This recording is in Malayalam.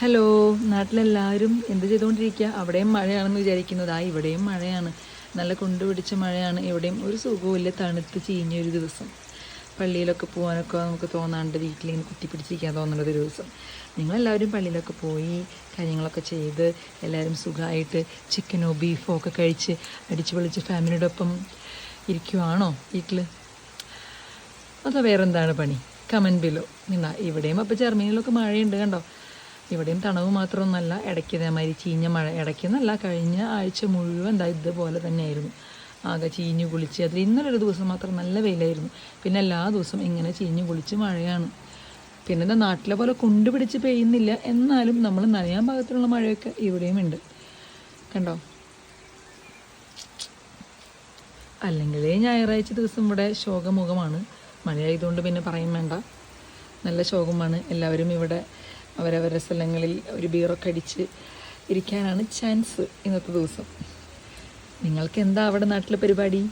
ഹലോ നാട്ടിലെല്ലാവരും എന്ത് ചെയ്തുകൊണ്ടിരിക്കുക? അവിടെയും മഴയാണെന്ന് വിചാരിക്കുന്നതാ ഇവിടെയും മഴയാണ്. നല്ല കൊണ്ടുപിടിച്ച മഴയാണ്. എവിടെയും ഒരു സുഖവുമില്ല തണുത്ത് ചീഞ്ഞൊരു ദിവസം. പള്ളിയിലൊക്കെ പോകാനൊക്കെ നമുക്ക് തോന്നാണ്ട് വീട്ടിലിങ്ങനെ കുത്തിപ്പിടിച്ചിരിക്കാൻ തോന്നുന്നൊരു ദിവസം. നിങ്ങളെല്ലാവരും പള്ളിയിലൊക്കെ പോയി കാര്യങ്ങളൊക്കെ ചെയ്ത് എല്ലാവരും സുഖമായിട്ട് ചിക്കനോ ബീഫോ ഒക്കെ കഴിച്ച് അടിച്ചു പൊളിച്ച് ഫാമിലിയുടെ ഒപ്പം ഇരിക്കുവാണോ വീട്ടിൽ അതോ വേറെന്താണ് പണി? കമൻ ബിലോ നിന്നാ ഇവിടെയും അപ്പോൾ ജർമ്മനിയിലൊക്കെ മഴയുണ്ട് കണ്ടോ? ഇവിടെയും തണവ് മാത്രമൊന്നുമല്ല ഇടയ്ക്ക് ഇതേമാതിരി ചീഞ്ഞ മഴ ഇടയ്ക്ക് ഇടയ്ക്കെന്നല്ല കഴിഞ്ഞ ആഴ്ച മുഴുവൻ ദാ ഇതുപോലെ തന്നെയായിരുന്നു. ആകെ ചീഞ്ഞു കുളിച്ച് അതിൽ ഇന്നലെ ഒരു ദിവസം മാത്രം നല്ല വെയിലായിരുന്നു. പിന്നെ എല്ലാ ദിവസവും ഇങ്ങനെ ചീഞ്ഞു കുളിച്ച് മഴയാണ്. പിന്നെ എന്താ നാട്ടിലെ പോലെ കൊണ്ടുപിടിച്ച് പെയ്യുന്നില്ല എന്നാലും നമ്മൾ നനയാൻ പാകത്തിലുള്ള മഴയൊക്കെ ഇവിടെയും ഉണ്ട്. കണ്ടോ? അല്ലെങ്കിൽ ഞായറാഴ്ച ദിവസം ഇവിടെ ശോകമുഖമാണ്. മഴയായതുകൊണ്ട് പിന്നെ പറയും വേണ്ട. നല്ല ശോകമാണ്. എല്ലാവരും ഇവിടെ അവരവരുടെ സ്ഥലങ്ങളിൽ ഒരു ബീറൊക്കെ അടിച്ച് ഇരിക്കാനാണ് ചാൻസ് ഇന്നത്തെ ദിവസം. നിങ്ങൾക്ക് എന്താ അവിടെ നാട്ടിലെ പരിപാടി?